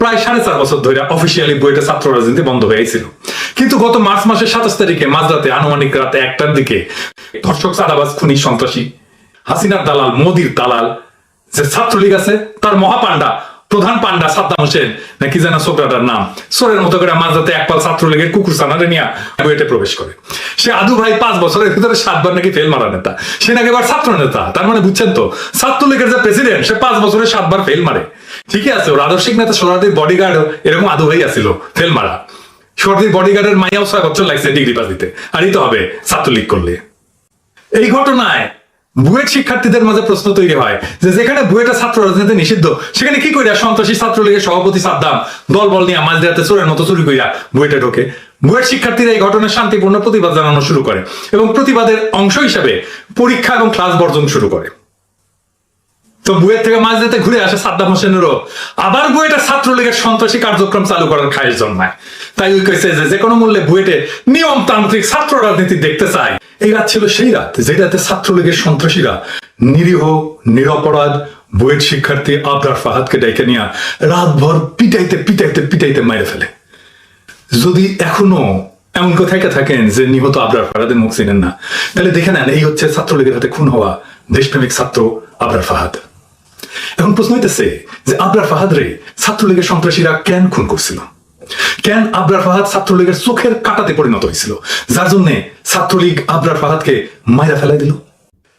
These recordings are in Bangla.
প্রায় সাড়ে চার বছর ধরে অফিসিয়ালি বুয়েটে ছাত্র রাজনীতি বন্ধ হয়েছিল কিন্তু গত মার্চ মাসের সাতাশ তারিখে মাঝরাতে, আনুমানিক রাতে একটার দিকে ধর্ষক, চাঁদাবাজ, খুনি, সন্ত্রাসী, হাসিনার দালাল, মোদির দালাল, যে ছাত্রলীগ আছে, তার মহাপান্ডা প্রধান পান্ডা সাদ্দাম হোসেন নাকি যেন ছোকরাটার নাম সোরের মতো করে মাঝরাতে একপাল ছাত্রলীগের কুকুর সানারে নিয়ে বুয়েটে প্রবেশ করে। সে আদু ভাই পাঁচ বছরের ভিতরে সাতবার নাকি ফেল মারা নেতা। সে নাকি এবার ছাত্র নেতা। তার মানে বুঝছেন তো, ছাত্রলীগের যে প্রেসিডেন্ট সে পাঁচ বছরে সাতবার ফেল মারে। ঠিকই আছে, ওর আদর্শিক নেতা সোনাদির বডিগার্ড এরকম আদু ভাই আছিল, ফেল মারা। সর্দির বডিগার্ডের মাইয়াও ছয় বছর লাগছে ডিগ্রি পাস দিতে? আর এই তো হবে, ছাত্রলীগ করলে। এই ঘটনায় বুয়েট শিক্ষার্থীদের মাঝে প্রশ্ন তৈরি হয়, যে যেখানে বুয়েটা ছাত্র রাজনীতি নিষিদ্ধ, সেখানে কি করিয়া সন্ত্রাসী ছাত্রলীগের সভাপতি সাদ্দাম দল বল নিয়ে মাঝ রাতে চোরের মতো চুরি করিয়া বুয়েটে ঢোকে। বুয়েট শিক্ষার্থীরা এই ঘটনার শান্তিপূর্ণ প্রতিবাদ জানানো শুরু করে এবং প্রতিবাদের অংশ হিসাবে পরীক্ষা এবং ক্লাস বর্জন শুরু করে। তো বুয়েট থেকে মাঝ রাতে ঘুরে আসে সাদ্দাম হোসেনেরও। আবার বুয়েটের ছাত্রলীগের সন্ত্রাসী কার্যক্রম চালু করার খায়েশ জন্মায়। তাই ওই কইছে যে যে কোনো মূল্যে বুয়েটে নিয়মতান্ত্রিক ছাত্র রাজনীতি দেখতে চায়। এই রাত ছিল সেই রাত যে রাতে ছাত্রলীগের সন্ত্রাসীরা নিরীহ, নিরপরাধ বুয়েট শিক্ষার্থী আবরার ফাহাদকে ডেকে নিয়ে রাতভর পিটাইতে পিটাইতে পিটাইতে মাইরে ফেলে। যদি এখনও এমন কেউ থেকে থাকেন যে নিহত আবরার ফাহাদের মুখ চিনেন না, তাহলে দেখে নেন এই হচ্ছে ছাত্রলীগের হাতে খুন হওয়া দেশপ্রেমিক ছাত্র আবরার ফাহাদ। এখন প্রশ্ন হইতেছে যে আবরার ফাহাদ রে ছাত্রলীগের সন্ত্রাসীরা কেন খুন করছিল? কেন আবরার ফাহাদ ছাত্রলীগের চোখের কাটাতে পরিণত হয়েছিল? যার জন্য ছাত্রলীগ আবরার ফাহাদকে মাইরা ফেলাই দিল?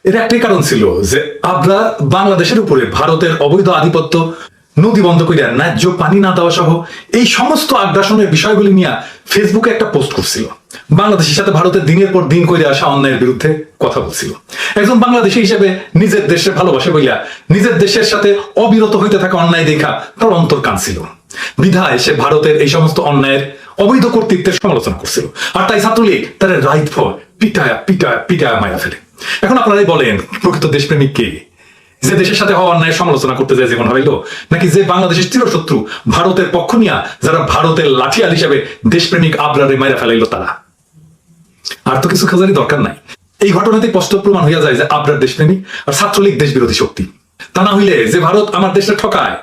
এর একটাই কারণ ছিল যে আবরার বাংলাদেশের উপরে ভারতের অবৈধ আধিপত্য, নদী বন্ধ করিয়া ন্যায্য পানি না দেওয়া সহ এই সমস্ত আগ্রাসনের বিষয়গুলি নিয়ে ফেসবুকে একটা পোস্ট করছিল। বাংলাদেশের সাথে ভারতের দিনের পর দিন করে আসা অন্যায়ের বিরুদ্ধে কথা বলছিল। একজন বাংলাদেশি হিসেবে নিজের দেশের ভালোবাসে বইয়া নিজের দেশের সাথে অবিরত হইতে থাকা অন্যায় দেখা তার অন্তর কাঁদছিল। বিধায় সে ভারতের এই সমস্ত অন্যায়ের অবৈধ কর্তৃত্বের সমালোচনা করছিল। আর তাই ছাত্রলীগ তার রাইট ফর পিটায়া পিটায়া পিটায়া মায়া ফেলে। এখন আপনারাই বলেন, প্রকৃত দেশপ্রেমিক কে? যে দেশের সাথে হওয়া অন্যায় সমালোচনা করতে যায় জীবন হারাইলো, নাকি যে বাংলাদেশের চিরশত্রু ভারতের পক্ষ নিয়া যারা ভারতের লাঠিয়াল হিসেবে দেশপ্রেমিক আবরারে মাইরা ফেলাইলো তারা? আর তো কিছু খোঁজারই দরকার নাই। এই ঘটনাতে স্পষ্ট প্রমাণ হইয়া যায় যে আবরার দেশপ্রেমিক আর ছাত্রলীগ দেশ বিরোধী শক্তি। তা না হইলে যে ভারত আমার দেশে ঠকায়,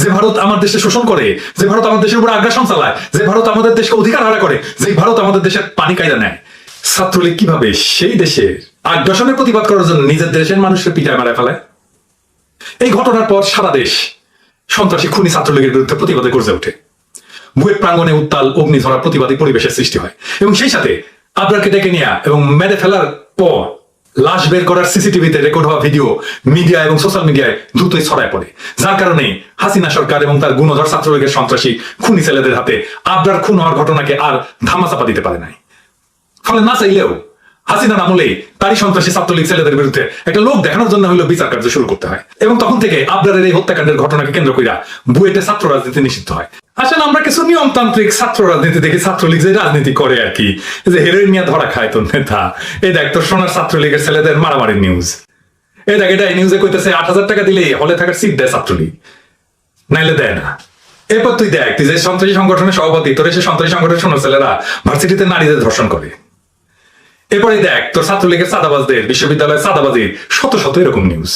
যে ভারত আমার দেশে শোষণ করে, যে ভারত আমার দেশের উপর আগ্রাসন চালায়, যে ভারত আমাদের দেশকে অধিকার হারা করে, যে ভারত আমাদের দেশের পানি কায়দা নেয়, ছাত্রলীগ কীভাবে সেই দেশের আগ্রাসনের প্রতিবাদ করার জন্য নিজের দেশের মানুষকে পিটায় মারা ফেলায়? এই ঘটনার পর সারা দেশ সন্ত্রাসী খুনি ছাত্রলীগের বিরুদ্ধে প্রতিবাদে গর্জে ওঠে। বুয়েট প্রাঙ্গনে উত্তাল অগ্নিঝরা প্রতিবাদী পরিবেশের সৃষ্টি হয় এবং সেই সাথে আবরারকে ডেকে নেয়া এবং মেরে ফেলার পর লাশ বের করার সিসিটিভিতে রেকর্ড হওয়া ভিডিও মিডিয়া এবং সোশ্যাল মিডিয়ায় দ্রুতই ছড়ায় পড়ে। যার কারণে হাসিনা সরকার এবং তার গুণধর ছাত্রলীগের সন্ত্রাসী খুনি ছেলেদের হাতে আবরার খুন হওয়ার ঘটনাকে আর ধামাচাপা দিতে পারে নাই। ফলে না চাইলেও হাসিনার আমলে তারই সন্ত্রাসী ছাত্রলীগ ছেলেদের বিরুদ্ধে একটা লোক দেখানোর জন্য হইল বিচার কার্য শুরু করতে হয়। এবং তখন থেকে আবরারের এই হত্যাকাণ্ডের ঘটনাকে কেন্দ্র কইরা বুয়েটে ছাত্র রাজনীতি নিষিদ্ধ হয়। আসলে আমরা কিছু নিয়মতান্ত্রিক ছাত্র রাজনীতি দেখি ছাত্রলীগ যে রাজনীতি করে আর কি যে হেরোইন নিয়ে ধরা খায় তোর নেতা, এই দেখ তোর সোনার ছাত্রলীগের ছেলেদের মারামারি নিউজ এই দেখ এটা এই নিউজে কইতেছে আট হাজার টাকা দিলেই হলে থাকার সিট দেয় ছাত্রলীগ, নাইলে দেয় না। এরপর তুই দেখ, তুই যে সন্ত্রাসী সংগঠনের সভাপতি, তোর সে সন্ত্রাসী সংগঠনের সোনার ছেলেরা ভার্সিটিতে নারীদের ধর্ষণ করে। এরপরে দেখ, তোর ছাত্রলীগের চাঁদাবাজদের, বিশ্ববিদ্যালয়ের চাঁদাবাজির শত শত এরকম নিউজ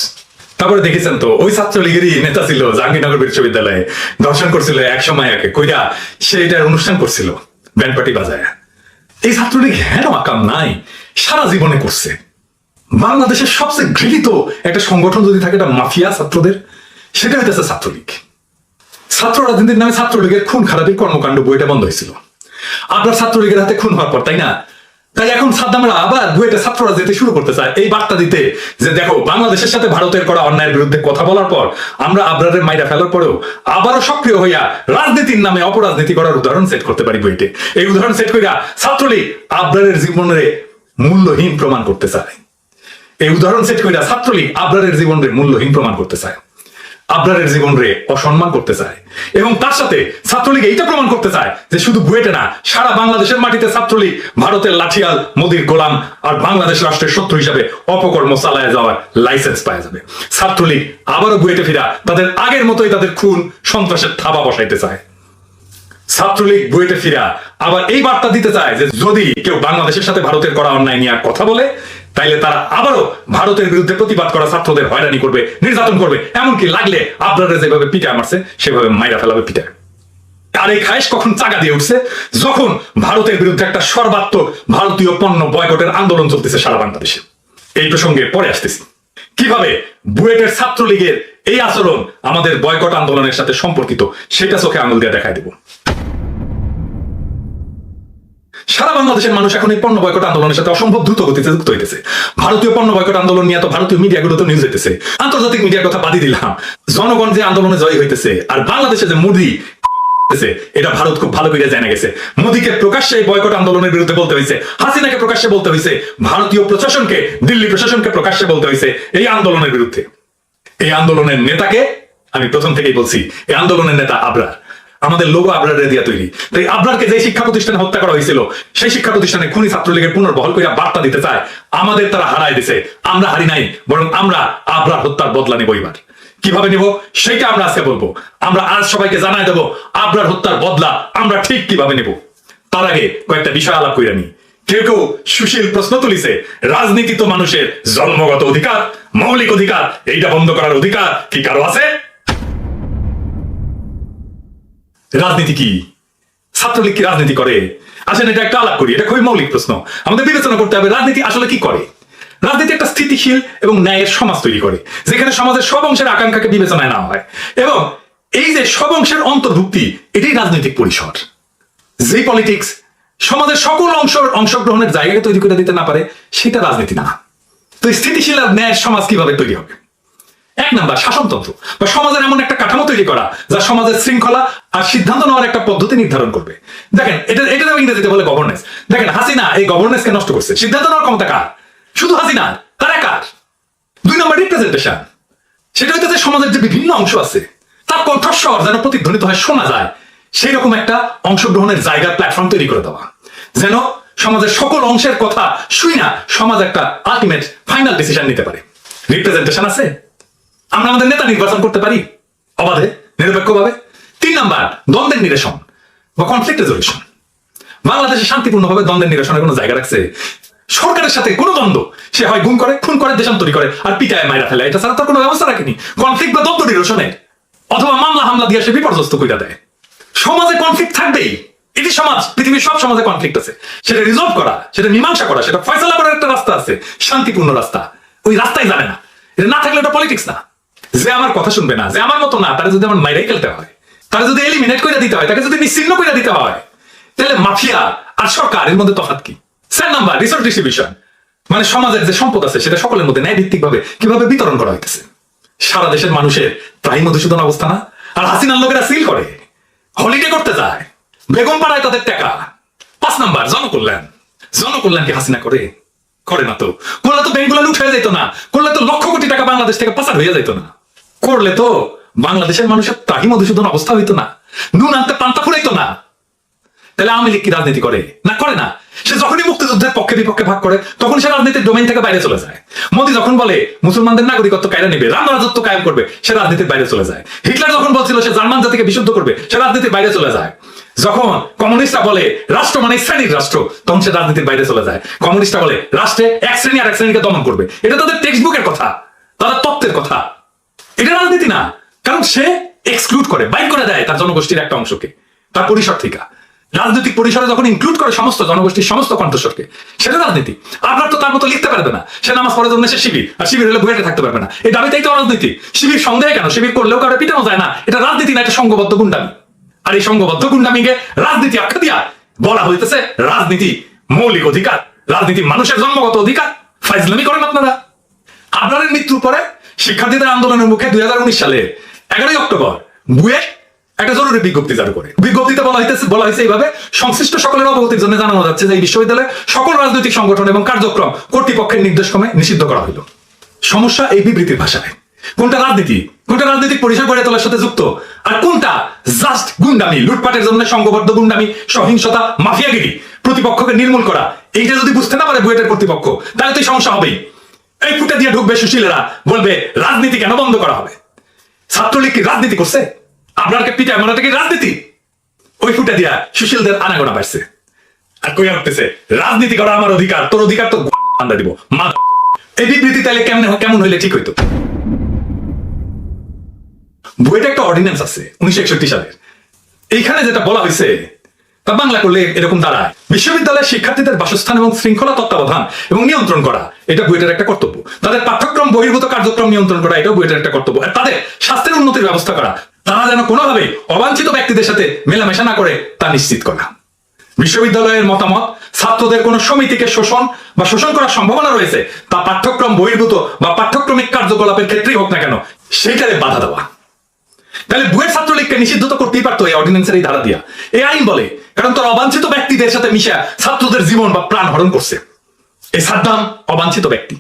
তারপরে দেখেছেন তো, ওই ছাত্রলীগেরই নেতা ছিল জাহাঙ্গীরনগর বিশ্ববিদ্যালয়ে। দর্শন করছিল এক সময় একে, কইরা সে এটার অনুষ্ঠান করছিল ব্যান্ড বাজায়। এই ছাত্রলীগ হেন আকাম নাই, সারা জীবনে করছে। বাংলাদেশের সবচেয়ে ঘৃণিত একটা সংগঠন যদি থাকে, এটা মাফিয়া ছাত্রদের, সেটা হইতেছে ছাত্রলীগ। ছাত্র রাজনীতির নামে ছাত্রলীগের খুন খারাপের কর্মকাণ্ড বইটা বন্ধ হয়েছিল। আপনার ছাত্রলীগের হাতে খুন হওয়ার পর, তাই না? তাই এখন সাদ্দামরা আবার বুয়েটে ছাত্র রাজনীতি শুরু করতে চায়। এই বার্তা দিতে যে দেখো, বাংলাদেশের সাথে ভারতের করা অন্যায়ের বিরুদ্ধে কথা বলার পর আমরা আবরারের মাইরা ফেলার পরেও আবারও সক্রিয় হইয়া রাজনীতির নামে অপরাজনীতি করার উদাহরণ সেট করতে পারি বুয়েটে এই উদাহরণ সেট করিয়া ছাত্রলীগ আবরারের জীবনের মূল্যহীন প্রমাণ করতে চায়। এই উদাহরণ সেট করিয়া ছাত্রলীগ আবরারের জীবনের মূল্যহীন প্রমাণ করতে চায়। আবরারের জীবন রে অসম্মান করতে চায়। এবং তার সাথে ছাত্রলীগ এইটা প্রমাণ করতে চায় যে শুধু বুয়েটে না, সারা বাংলাদেশের মাটিতে ছাত্রলীগ ভারতের লাঠিয়াল, মোদির গোলাম আর বাংলাদেশ রাষ্ট্রের শত্রু হিসাবে অপকর্ম চালায় যাওয়ার লাইসেন্স পাওয়া যাবে। ছাত্রলীগ আবারও বুয়েটে ফিরা, তাদের আগের মতোই তাদের খুন, সন্ত্রাসের থাবা বসাইতে চায়। ছাত্রলীগ বুয়েটে ফিরা, আবার এই বার্তা দিতে চায় যে যদি কেউ বাংলাদেশের সাথে ভারতের করা অন্যায় নিয়ে কথা বলে তাইলে তারা আবারও ভারতের বিরুদ্ধে প্রতিবাদ করা ছাত্রদের হয়রানি করবে, নির্যাতন করবে। এমনকি লাগলে আপনারা যেভাবে পিটায় মারছে, সেভাবে মাইরা ফেলাবে পিটায়। আর এই খায়েশ কখন চাকা দিয়ে উঠছে? যখন ভারতের বিরুদ্ধে একটা সর্বাত্মক ভারতীয় পণ্য বয়কটের আন্দোলন চলতেছে সারা বাংলাদেশে। এই প্রসঙ্গে পরে আসতেছি। কীভাবে বুয়েটের ছাত্রলীগের এই আচরণ আমাদের বয়কট আন্দোলনের সাথে সম্পর্কিত, সেটা চোখে আঙুল দিয়ে দেখাই দেব। সারা বাংলাদেশের মানুষ এখন এই পণ্য বয়কট আন্দোলনের সাথে অসম্ভব দ্রুত গতিতে যুক্ত হইতেছে। ভারতীয় পণ্য বয়কট আন্দোলন নিয়ে তো ভারতীয় মিডিয়াগুলো তো নিউজ হইতেছে। আন্তর্জাতিক মিডিয়ার কথা বাদই দিলাম। জনগণ যে আন্দোলনে জয় হইতেছে আর বাংলাদেশে যে মোদি এটা ভারত খুব ভালো করে জানা গেছে। মোদীকে প্রকাশ্যে এই বয়কট আন্দোলনের বিরুদ্ধে বলতে হয়েছে হাসিনাকে প্রকাশ্যে বলতে হয়েছে ভারতীয় প্রশাসনকে, দিল্লি প্রশাসনকে প্রকাশ্যে বলতে হয়েছে এই আন্দোলনের বিরুদ্ধে। এই আন্দোলনের নেতাকে আমি প্রথম থেকেই বলছি, এই আন্দোলনের নেতা আবরার। আমাদের লোগো আবরারের দিয়া তৈরি। তাই আবরারকে যে শিক্ষা প্রতিষ্ঠানে হত্যা করা হয়েছিল, সেই শিক্ষা প্রতিষ্ঠানে খুনি ছাত্রলীগের পুনর্বহল করিয়া বার্তা দিতে চায়। আমাদের তারা হারায় দিছে। আমরা হারি নাই, বরং আমরা আবরার হত্যার বদলা নেব এবার কীভাবে নিব? সেটা আমরা আজকে বলব। আমরা আজ সবাইকে জানাই দেবো, আবরার হত্যার বদলা আমরা ঠিক কীভাবে নেব? তার আগে কয়েকটা বিষয় আলাপ কইরা নি কেউ কেউ সুশীল প্রশ্ন তুলিছে, রাজনীতি তো মানুষের জন্মগত অধিকার, মৌলিক অধিকার, এইটা বন্ধ করার অধিকার কি কারও আছে? রাজনীতি কি? ছাত্রলীগ কি রাজনীতি করে? আসেন, এটা একটা আলাপ করি, এটা খুবই মৌলিক প্রশ্ন। আমাদের বিবেচনা করতে হবে রাজনীতি আসলে কি করে? রাজনীতি একটা স্থিতিশীল এবং ন্যায়ের সমাজ তৈরি করে, যেখানে সমাজের সব অংশের আকাঙ্ক্ষাকে বিবেচনায় নেওয়া হয়। এবং এই যে সব অংশের অন্তর্ভুক্তি, এটাই রাজনৈতিক পরিসর। যে পলিটিক্স সমাজের সকল অংশ, অংশগ্রহণের জায়গাকে তৈরি করে দিতে না পারে, সেটা রাজনীতি না। তো স্থিতিশীল আর ন্যায়ের সমাজ কীভাবে তৈরি হবে? এক নাম্বার, শাসনতন্ত্র। বা সমাজের এমন একটা কাঠামো তৈরি করা, যা সমাজের শৃঙ্খলা আর সিদ্ধান্ত নেওয়ার একটা পদ্ধতি নির্ধারণ করবে। দেখেন, এটা এটা ইংরেজিতে বলে গভর্নেন্স দেখেন, হাসিনা এই গভর্নেন্সকে নষ্ট করছে। সিদ্ধান্ত নেওয়ার ক্ষমতা কার? শুধু হাসিনা, তার একার দুই নম্বর রিপ্রেজেন্টেশন সেটা হইতে সমাজের যে বিভিন্ন অংশ আছে, তার কণ্ঠস্বর যেন প্রতিধ্বনিত হয় শোনা যায়। সেই রকম একটা অংশগ্রহণের জায়গা প্ল্যাটফর্ম তৈরি করে দেওয়া। যেন সমাজের সকল অংশের কথা শুই না সমাজ একটা আলটিমেট ফাইনাল ডিসিশন নিতে পারে। রিপ্রেজেন্টেশন আছে? আমরা আমাদের নেতা নির্বাচন করতে পারি? অবাধে, নিরপেক্ষভাবে। তিন নাম্বার, দ্বন্দ্বের নিরসন বা কনফ্লিক্ট রেজলিউশন বাংলাদেশে শান্তিপূর্ণভাবে দ্বন্দ্বের নিরসনের কোনো জায়গা রাখছে? সরকারের সাথে কোনো দ্বন্দ্ব? সে হয় গুম করে, খুন করে, দেশান্তরী করে, আর পিটায়, মাইরা ফেলে। এটা ছাড়া তার কোনো ব্যবস্থা রাখেনি। কনফ্লিক্ট বা দ্বন্দ্ব নিরসনের অথবা মামলা, হামলা দিয়ে সে বিপর্যস্ত কইরা দেয়। সমাজে কনফ্লিক্ট থাকবেই। এটি সমাজ, পৃথিবীর সব সমাজে কনফ্লিক্ট আছে। সেটা রিজলভ করা, সেটা মীমাংসা করা, সেটা ফয়সলা করার একটা রাস্তা আছে। শান্তিপূর্ণ রাস্তা। ওই রাস্তাই জানে না। এটা না থাকলে এটা পলিটিক্স না। যে আমার কথা শুনবে না, যে আমার মতো না, তারা যদি আমার মাইরাই খেলতে হয়, তারা যদি এলিমিনেট করে দিতে হয়, তাকে যদি নিশ্চিন্ন করে দিতে হয়, তাহলে মাফিয়া আর সরকার এর মধ্যে তফাৎ কি? চার নাম্বার রিসোর্স ডিস্ট্রিবিউশন মানে সমাজের যে সম্পদ আছে, সেটা সকলের মধ্যে ন্যায় ভিত্তিক ভাবে কীভাবে বিতরণ করা হইতেছে? সারা দেশের মানুষের প্রায় মধুসূদন অবস্থা না? আর হাসিনার লোকেরা সিল করে হলিডে করতে যায়। বেগম পাড়ায় তাদের টাকা। পাঁচ নাম্বার, জনকল্যাণ। জনকল্যাণ কি হাসিনা করে? করে না তো। করলে তো ব্যাংকগুলো লুট হয়ে যেত না। করলে তো লক্ষ কোটি টাকা বাংলাদেশ থেকে পাচার হয়ে যেত না। করলে তো বাংলাদেশের মানুষের ত্রাহি মধুসূদন অবস্থা হইতো না। নুন আনতে পান্তা ফুরাইতো না। তাহলে আওয়ামী লীগ কি রাজনীতি করে? না করে না। সে যখনই মুক্তিযুদ্ধের পক্ষে বিপক্ষে ভাগ করে, তখন সে রাজনীতির ডোমেইন থেকে বাইরে চলে যায়। মোদী যখন বলে, মুসলমানদের নাগরিকত্ব কায়রা নেবে, রাম রাজত্ব কায়েম করবে সে রাজনীতির বাইরে চলে যায়। হিটলার যখন বলছিল, সে জার্মান জাতিকে বিশুদ্ধ করবে সে রাজনীতির বাইরে চলে যায়। যখন কমিউনিস্টরা বলে, রাষ্ট্র মানে শ্রেণির রাষ্ট্র তখন সে রাজনীতির বাইরে চলে যায়। কমিউনিস্টরা বলে, রাষ্ট্রে এক শ্রেণি আর এক শ্রেণীকে দমন করবে এটা তাদের টেক্সট বুকের কথা, তাদের তত্ত্বের কথা। এটা রাজনীতি না। কারণ সে এক্সক্লুড করে, বাইর করে দেয় তার জনগোষ্ঠীর একটা অংশকে, তার পরিসর থেকে। রাজনৈতিক পরিসরে যখন ইনক্লুড করে সমস্ত জনগোষ্ঠীর সমস্ত কণ্ঠস্বরকে, সেটা রাজনীতি। আপনার তো তার মতো লিখতে পারবে না। সে নামাজ পড়ার জন্য সে শিবির, আর শিবির হলে বইটা থাকতে পারবে না। এই দাবিটাই তো রাজনীতি শিবির সন্দেহে কেন? শিবির করলেও কারও পিটানো যায় না। এটা রাজনীতি না, এটা সংঘবদ্ধ গুন্ডামি। আর এই সংঘবদ্ধ গুন্ডামিকে রাজনীতি আখ্যা দিয়া বলা হইতেছে রাজনীতি মৌলিক অধিকার, রাজনীতি মানুষের জন্মগত অধিকার। ফাইজলামি করেন আপনারা। আপনার মৃত্যুর পরে শিক্ষার্থীদের আন্দোলনের মুখে দুই হাজার উনিশ সালে এগারোই অক্টোবর বুয়ে একটা জরুরি বিজ্ঞপ্তি জারি করে। বিজ্ঞপ্তিতে বলা হইতেছে বলা হয়েছে এইভাবে সংশ্লিষ্ট সকলের অবগতির জন্য জানানো যাচ্ছে যে এই বিশ্ববিদ্যালয়ে সকল রাজনৈতিক সংগঠন এবং কার্যক্রম কর্তৃপক্ষের নির্দেশক্রমে নিষিদ্ধ করা হইল। সমস্যা এই বিবৃতির ভাষায়। কোনটা রাজনীতি? কোনটা রাজনৈতিক পরিসর গড়ে তোলার সাথে যুক্ত? আর কোনটা জাস্ট গুন্ডামি, লুটপাটের জন্য সংঘবদ্ধ গুন্ডামি, সহিংসতা, মাফিয়াগিরি প্রতিপক্ষকে নির্মূল করা? এইটা যদি বুঝতে না পারে বুয়েটের কর্তৃপক্ষ, তাহলে তো সমস্যা হবেই। এই ফুটে দিয়ে ঢুকবে সুশীলেরা। বলবে, রাজনীতি কেন বন্ধ করা হবে? ছাত্রলীগ কি রাজনীতি করছে? আপনারকে পিঠে মনে কি রাজনীতি? ওই ফুটে দিয়া সুশীলদের আনাগোনা বাড়ছে। আর কইয়া উঠতেছে রাজনীতি করা আমার অধিকার, তোর অধিকার তো আন্দা দিব। মা এই বিবৃতি তাহলে কেমন কেমন হইলে ঠিক হইতো? বুয়েটে একটা অর্ডিন্যান্স আছে, উনিশশো একষট্টি সালের। এইখানে যেটা বলা হয়েছে বাংলা করলে এরকম দাঁড়ায়। বিশ্ববিদ্যালয়ের শিক্ষার্থীদের বাসস্থান এবং শৃঙ্খলা তত্ত্বাবধান এবং নিয়ন্ত্রণ করা, এটা বুয়েটের একটা কর্তব্য। তাদের পাঠ্যক্রম বহির্ভূত কার্যক্রম নিয়ন্ত্রণ করা, এটাও বুয়েটের একটা কর্তব্য। তাদের স্বাস্থ্যের উন্নতির ব্যবস্থা করা, তারা যেন কোনোভাবে অবাঞ্ছিত ব্যক্তিদের সাথে মেলামেশা না করে, তা নিশ্চিত করা। বিশ্ববিদ্যালয়ের মতামত, ছাত্রদের কোন সমিতিকে শোষণ বা শোষণ করার সম্ভাবনা রয়েছে, তা পাঠ্যক্রম বহির্ভূত বা পাঠ্যক্রমিক কার্যকলাপের ক্ষেত্রেই হোক না কেন, সেইটারে বাধা দেওয়া। তাহলে বুয়েট ছাত্রলীগকে নিষিদ্ধ করতেই পারতো এই অর্ডিন্যান্সের এই ধারা দিয়া। এই আইন বলে কারণ তোর অবাঞ্ছিত ব্যক্তিদের সাথে মিশা ছাত্রদের জীবন বা প্রাণ হরণ করছে। এই সাদ্দাম অবাঞ্ছিত ব্যক্তি।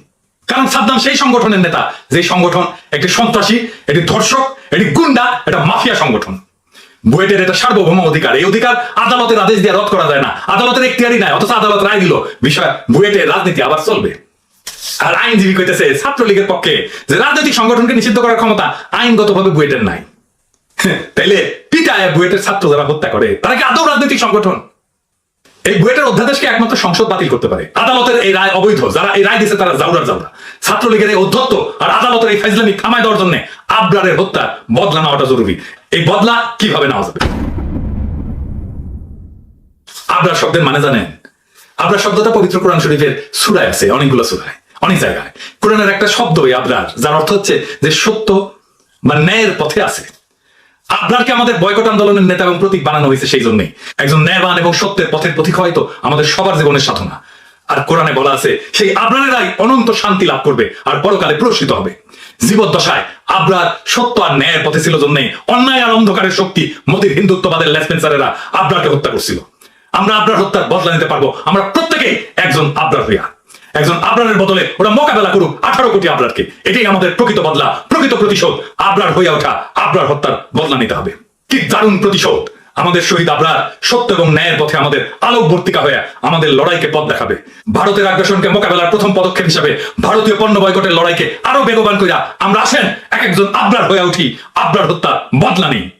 কারণ সাদ্দাম সেই সংগঠনের নেতা, যে সংগঠন একটি সন্ত্রাসী, একটি ধর্ষক, একটি গুন্ডা একটা মাফিয়া সংগঠন। বুয়েটের এটা সার্বভৌম অধিকার। এই অধিকার আদালতের আদেশ দিয়ে রদ করা যায় না। আদালতের এখতিয়ারই নাই, অথচ আদালত রায় দিল, বিষয় বুয়েটের রাজনীতি আবার চলবে। আর আইনজীবী কইতেছে, ছাত্রলীগের পক্ষে যে রাজনৈতিক সংগঠনকে নিষিদ্ধ করার ক্ষমতা আইনগতভাবে বুয়েটের নাই। তাইলে পিটায় বুয়েটের ছাত্র যারা হত্যা করে, তারা কি আদৌ রাজনৈতিক সংগঠন? এই বুয়েটের অধ্যাদেশকে একমাত্র সংসদ বাতিল করতে পারে। আদালতের এই রায় অবৈধ। যারা এই রায় দিছে তারা জাউরার জাউরা। ছাত্রলীগের এই অধ্যত্ত আর আদালতের এই ফাইজলামি থামায় দেওয়ার জন্য আবরারের হত্যা বদলা নেওয়াটা জরুরি। এই বদলা কীভাবে নেওয়া যাবে? আবরার শব্দের মানে জানেন? আবরার শব্দটা পবিত্র কোরআন শরীফের সুরায় আছে, অনেকগুলো সুরায়, অনেক জায়গায়। কোরআনের একটা শব্দ ওই আবরার, যার অর্থ হচ্ছে যে সত্য বা ন্যায়ের পথে আছে। আবরারকে আমাদের বয়কট আন্দোলনের নেতা এবং প্রতীক বানানো হয়েছে সেই জন্যই একজন ন্যায়বান এবং সত্যের পথের প্রতীক হয়তো আমাদের সবার জীবনের সাধনা। আর কোরআনে বলা আছে, সেই আবরারেরাই অনন্ত শান্তি লাভ করবে আর পরকালে পুরস্কৃত হবে। জীবদ্দশায় আবরার সত্য আর ন্যায়ের পথে ছিল জন্যে অন্যায় আর অন্ধকারের শক্তি মোদীর হিন্দুত্ববাদের লেসপেন্সারেরা আবরারকে হত্যা করছিল। আমরা আবরার হত্যার বদলা নিতে পারব। আমরা প্রত্যেকেই একজন আবরার হইয়া। একজন আবরারের বদলে ওরা মোকাবেলা করুক, আঠারো কোটি আবরারকে। এটাই আমাদের প্রকৃত বদলা, প্রকৃত প্রতিশোধ। আবরার হইয়া ওঠা, আবরার হত্যার বদলা নিতে হবে। কি দারুণ প্রতিশোধ! আমাদের শহীদ আবরার সত্য এবং ন্যায়ের পথে আমাদের আলোকবর্তিকা হয়ে আমাদের লড়াইকে পথ দেখাবে। ভারতের আগ্রাসনকে মোকাবেলার প্রথম পদক্ষেপ হিসাবে ভারতীয় পণ্য বয়কটের লড়াইকে আরও বেগবান করিয়া আমরা আসেন, এক একজন আবরার হয়ে উঠি। আবরার হত্যা বদলা নেই।